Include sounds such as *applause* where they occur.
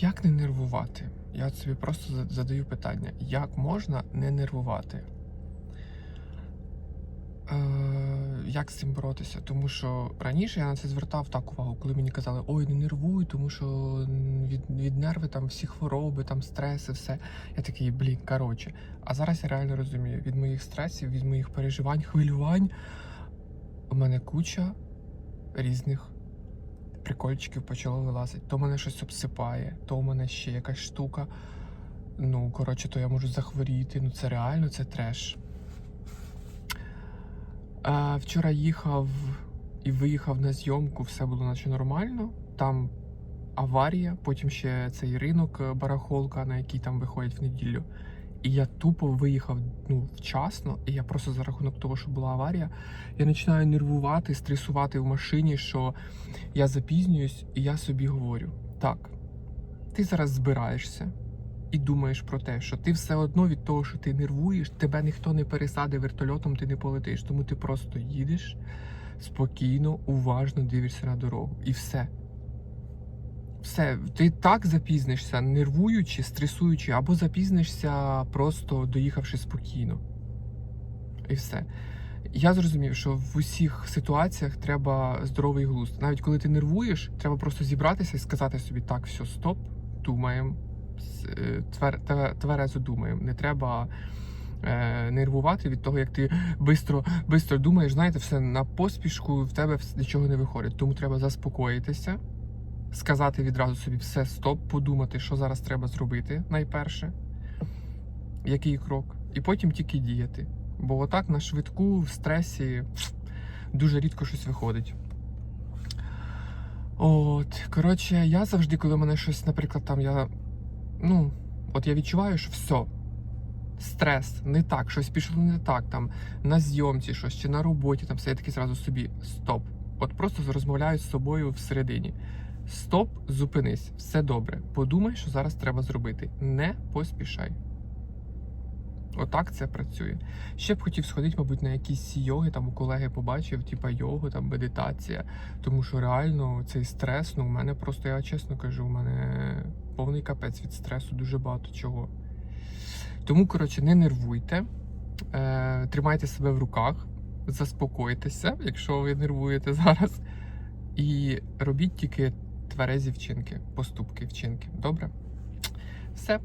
Як не нервувати? Я собі просто задаю питання: як можна не нервувати? Е, як з цим боротися? Тому що раніше я на це звертав так увагу, коли мені казали, ой, не нервуй, тому що від, від нерви там всі хвороби, там стреси, все. Я такий, блін, коротше. А зараз я реально розумію, від моїх стресів, від моїх переживань, хвилювань у мене куча різних прикольчиків почало вилазити. То мене щось обсипає, то у мене ще якась штука. Ну, коротше, то я можу захворіти. Ну це реально, це треш. А, вчора їхав і виїхав на зйомку, все було наче нормально. Там аварія, потім ще цей ринок е, барахолка, на який там виходять в неділю. І я тупо виїхав ну, вчасно, і я просто за рахунок того, що була аварія, я починаю нервувати, стресувати в машині, що я запізнююсь, і я собі говорю: так, ти зараз збираєшся і думаєш про те, що ти все одно від того, що ти нервуєш, тебе ніхто не пересадить вертольотом, ти не полетиш. Тому ти просто їдеш спокійно, уважно дивишся на дорогу. І все. Все, ти так запізнишся, нервуючи, стресуючи, або запізнишся, просто доїхавши спокійно. І все. Я зрозумів, що в усіх ситуаціях треба здоровий глузд. Навіть коли ти нервуєш, треба просто зібратися і сказати собі: так, все, стоп, думаємо, е, твер, твер- тверезо думаємо. Не треба е, нервувати від того, як ти бистро, бистро думаєш, знаєте, все на поспішку, в тебе нічого не виходить. Тому треба заспокоїтися, сказати відразу собі все, стоп, подумати, що зараз треба зробити найперше, який крок, і потім тільки діяти. Бо отак на швидку в стресі дуже рідко щось виходить. От, коротше, я завжди, коли мене щось, наприклад, там я. Ну, от я відчуваю, що все. Стрес, не так, щось пішло не так, там на зйомці щось чи на роботі, там все я таки зразу собі стоп. От просто розмовляю з собою всередині. Стоп, зупинись, все добре. Подумай, що зараз треба зробити. Не поспішай. Отак це працює. Ще б хотів сходити, мабуть, на якісь йоги, там у колеги побачив, типа йогу, там медитація. Тому що реально цей стрес, ну, у мене просто, я чесно кажу, у мене повний капець від стресу, дуже багато чого. Тому, коротше, не нервуйте, е, тримайте себе в руках, заспокойтеся, якщо ви нервуєте *laughs* зараз. І робіть тільки тверезі вчинки, поступки, вчинки. Добре? Все.